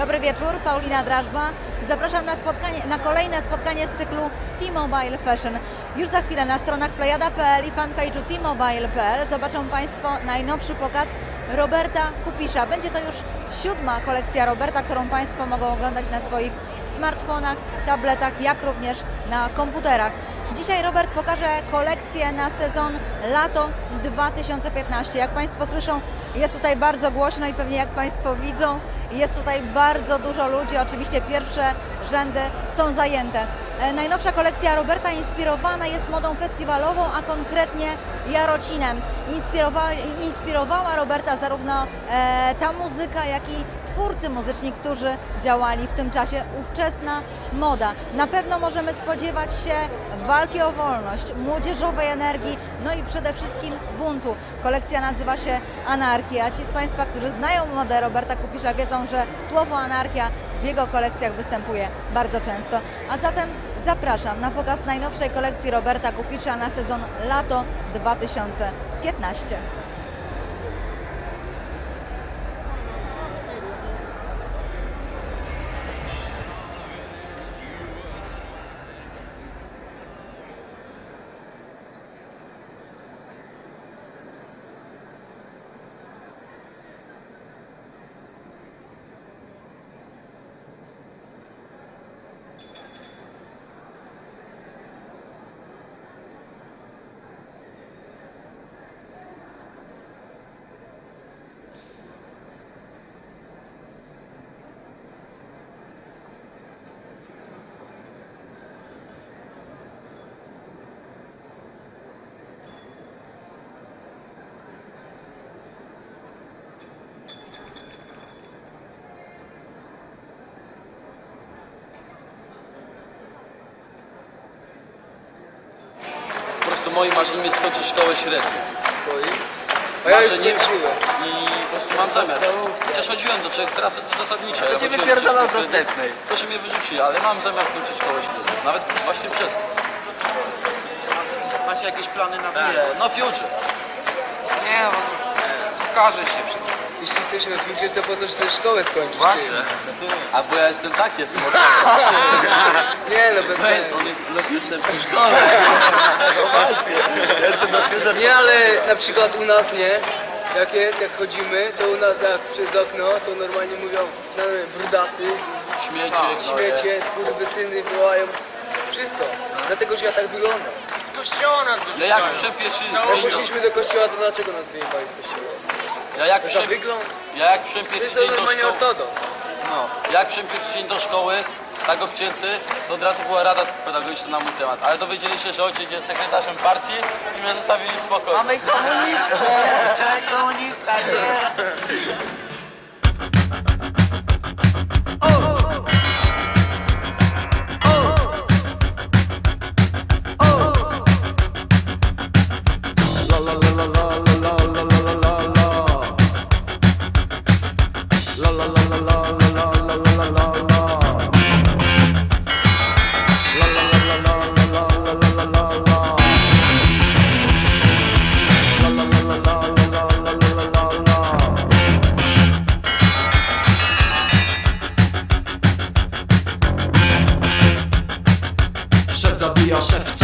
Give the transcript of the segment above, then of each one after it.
Dobry wieczór, Paulina Drażba. Zapraszam na, spotkanie, na kolejne spotkanie z cyklu T-Mobile Fashion. Już za chwilę na stronach plejada.pl i fanpage'u T-Mobile.pl zobaczą Państwo najnowszy pokaz Roberta Kupisza. Będzie to już siódma kolekcja Roberta, którą Państwo mogą oglądać na swoich smartfonach, tabletach, jak również na komputerach. Dzisiaj Robert pokaże kolekcję na sezon lato 2015. Jak Państwo słyszą, jest tutaj bardzo głośno i pewnie jak Państwo widzą, jest tutaj bardzo dużo ludzi. Oczywiście pierwsze rzędy są zajęte. E, Najnowsza kolekcja Roberta inspirowana jest modą festiwalową, a konkretnie Jarocinem. Inspirowała, inspirowała Roberta zarówno e, ta muzyka, jak i twórcy muzyczni, którzy działali w tym czasie, ówczesna moda. Na pewno możemy spodziewać się walki o wolność, młodzieżowej energii, no i przede wszystkim buntu. Kolekcja nazywa się Anarchia. Ci z Państwa, którzy znają modę Roberta Kupisza, wiedzą, że słowo anarchia w jego kolekcjach występuje bardzo często. A zatem zapraszam na pokaz najnowszej kolekcji Roberta Kupisza na sezon lato 2015. moim marzeniem jest skończyć szkołę średnią. Twoim? A ja już Marzeniem skończyłem. I po prostu mam zamiar. Chociaż chodziłem do trzech trasy zasadnicze. To Ja cię wróciłem wypierdalam do z następnej. Tylko się mnie wyrzucili, ale mam zamiar skończyć szkołę średnią. Nawet właśnie przez to. Macie jakieś plany na Nie, przyszłość? no future. Nie, bo pokaże się wszystko. Jeśli chcesz na future, to po co chcesz szkołę skończyć? Właśnie. A bo ja jestem tak, Ty? Nie no, bez sensu. On jest future w szkole. No właśnie. Jestem na future. Nie, ale na przykład u nas nie. Jak jest, jak chodzimy, to u nas jak przez okno, to normalnie mówią no, brudasy, Śmiecie, śmiecie, skurwysyny wołają. Wszystko. Dlatego, że ja tak wyglądam. Z kościoła nas Ja jak przyszedłem pierwszy Jak poszliśmy do kościoła, to dlaczego nas wyjechali z kościoła? Ja jak przyszedłem, wygląd? ja jak pierwszy jest dzień do szkoły, ortodoks. no, jak przyszedłem pierwszy dzień do szkoły, tak obcięty, to od razu była rada pedagogiczna na mój temat. Ale dowiedzieli się, że ojciec jest sekretarzem partii i mnie zostawili w spokoju. Mamy komunistę! Komunista, nie. your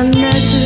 unnecessary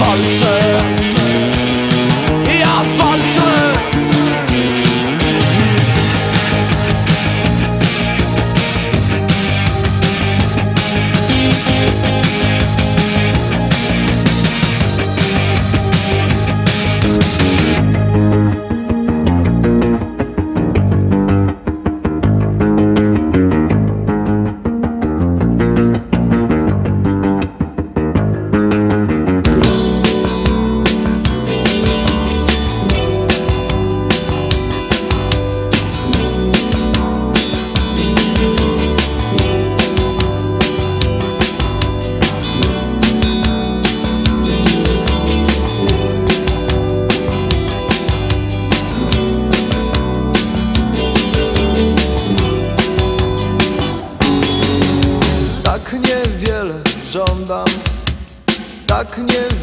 walce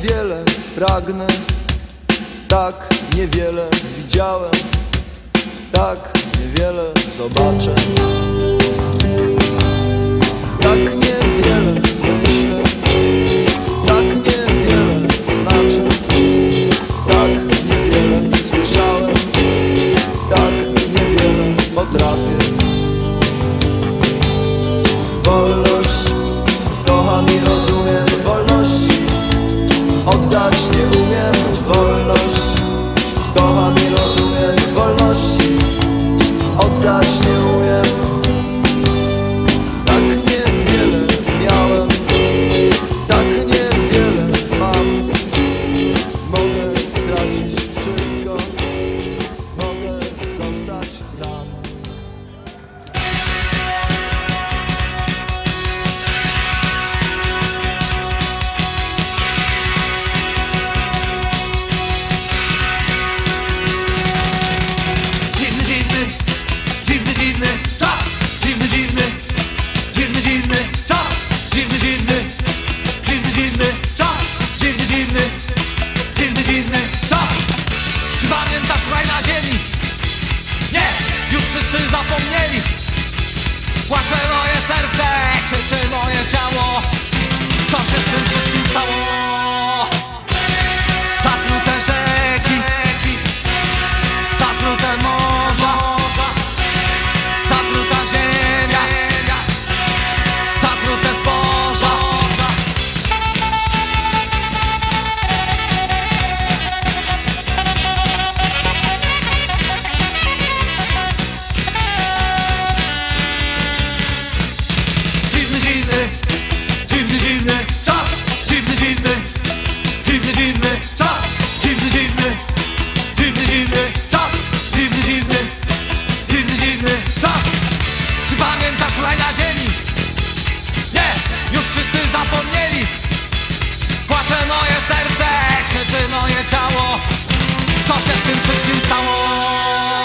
niewiele pragnę Tak niewiele widziałem Tak niewiele zobaczę. Tak niewiele myślę Tak niewiele znaczę Tak niewiele słyszałem Tak niewiele potrafię. Wolę follows ziemi Płacze moje serce, krzyczy moje ciało Co się z tym wszystkim stało? Zapomnieli Płacze moje serce, krzyczy moje ciało Co się z tym wszystkim stało?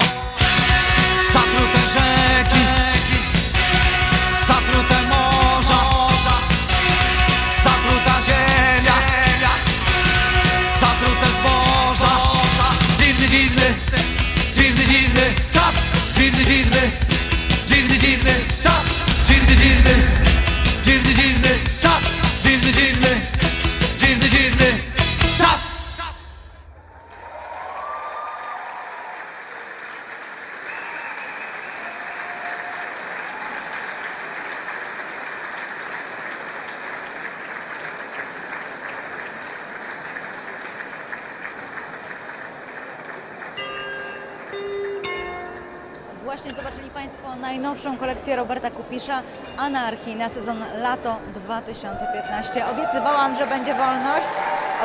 Właśnie zobaczyli Państwo najnowszą kolekcję Roberta Kupisza Anarchii na sezon lato 2015. Obiecywałam, że będzie wolność,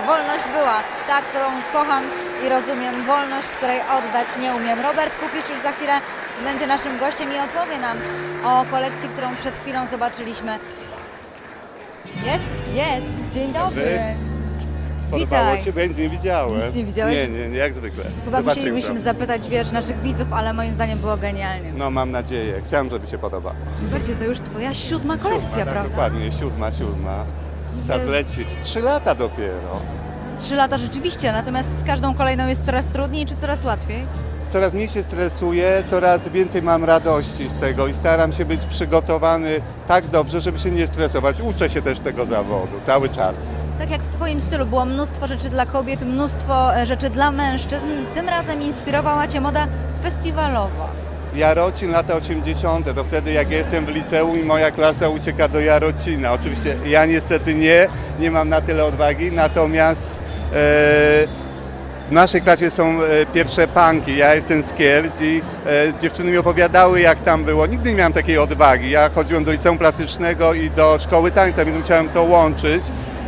wolność była ta, którą kocham i rozumiem, wolność, której oddać nie umiem. Robert Kupisz już za chwilę będzie naszym gościem i opowie nam o kolekcji, którą przed chwilą zobaczyliśmy. Jest, jest. Dzień dobry. Podobało Witaj. się, będzie nie widziałem. Nic nie widziałeś? Nie, nie, nie, jak zwykle. Chyba Zobaczę musielibyśmy jutro. zapytać, wiesz, naszych widzów, ale moim zdaniem było genialnie. No mam nadzieję, chciałem, żeby się podobało. Bardziej to już twoja siódma kolekcja, tak, prawda? Dokładnie, siódma, siódma. Czas Ty- leci. Trzy lata dopiero. Trzy lata rzeczywiście, natomiast z każdą kolejną jest coraz trudniej czy coraz łatwiej? Coraz mniej się stresuję, coraz więcej mam radości z tego i staram się być przygotowany tak dobrze, żeby się nie stresować. Uczę się też tego zawodu cały czas. Tak jak w Twoim stylu było mnóstwo rzeczy dla kobiet, mnóstwo e, rzeczy dla mężczyzn, tym razem inspirowała Cię moda festiwalowa. Jarocin lata 80. to wtedy jak ja jestem w liceum i moja klasa ucieka do Jarocina. Oczywiście ja niestety nie, nie mam na tyle odwagi, natomiast e, w naszej klasie są e, pierwsze punki, ja jestem z Kielc i e, dziewczyny mi opowiadały jak tam było. Nigdy nie miałem takiej odwagi. Ja chodziłem do liceum plastycznego i do szkoły tańca, więc musiałem to łączyć,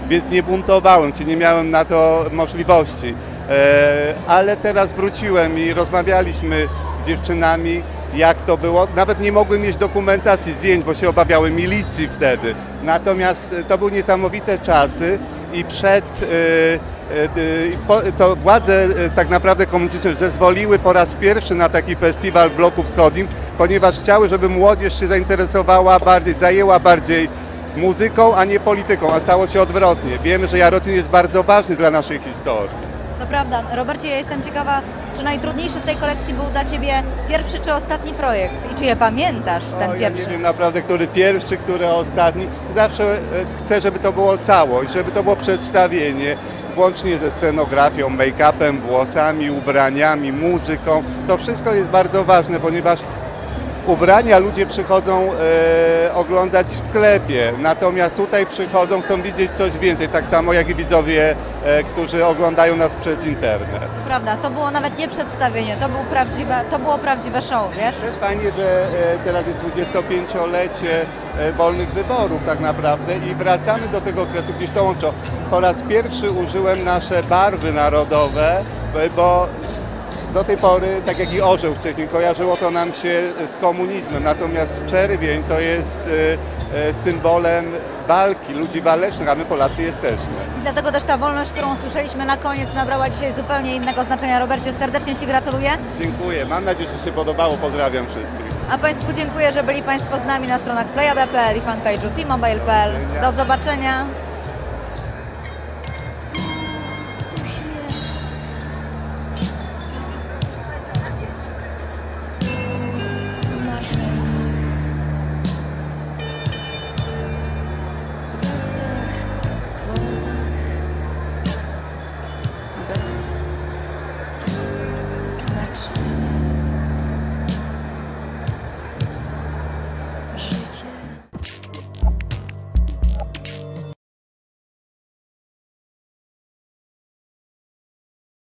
więc nie buntowałem się, nie miałem na to możliwości. E, ale teraz wróciłem i rozmawialiśmy z dziewczynami, jak to było. Nawet nie mogły mieć dokumentacji zdjęć, bo się obawiały milicji wtedy. Natomiast e, to były niesamowite czasy i przed e, to władze tak naprawdę komunistyczne zezwoliły po raz pierwszy na taki festiwal w bloku wschodnim, ponieważ chciały, żeby młodzież się zainteresowała bardziej, zajęła bardziej muzyką, a nie polityką, a stało się odwrotnie. Wiemy, że Jarocin jest bardzo ważny dla naszej historii. To prawda. Robercie, ja jestem ciekawa, czy najtrudniejszy w tej kolekcji był dla Ciebie pierwszy czy ostatni projekt? I czy je pamiętasz, ten O, ja pierwszy? nie wiem naprawdę, który pierwszy, który ostatni. Zawsze e, chcę, żeby to było całość, żeby to było przedstawienie, włącznie ze scenografią, make-upem, włosami, ubraniami, muzyką. To wszystko jest bardzo ważne, ponieważ ubrania ludzie przychodzą e, oglądać w sklepie, natomiast tutaj przychodzą, chcą widzieć coś więcej, tak samo jak i widzowie, e, którzy oglądają nas przez internet. Prawda, to było nawet nie przedstawienie, to, był prawdziwe, to było prawdziwe show, wiesz? Też fajnie, że e, teraz jest 25-lecie e, wolnych wyborów tak naprawdę i wracamy do tego okresu, gdzieś to łączą. Po raz pierwszy użyłem nasze barwy narodowe, bo do tej pory, tak jak i orzeł wcześniej, kojarzyło to nam się z komunizmem, natomiast czerwień to jest e, e, symbolem walki ludzi walecznych, a my Polacy jesteśmy. I dlatego też ta wolność, którą słyszeliśmy na koniec, nabrała dzisiaj zupełnie innego znaczenia. Robercie, serdecznie Ci gratuluję. Dziękuję, mam nadzieję, że się podobało, pozdrawiam wszystkich. A Państwu dziękuję, że byli Państwo z nami na stronach plejada.pl i fanpage'u t-mobile.pl. Do zobaczenia.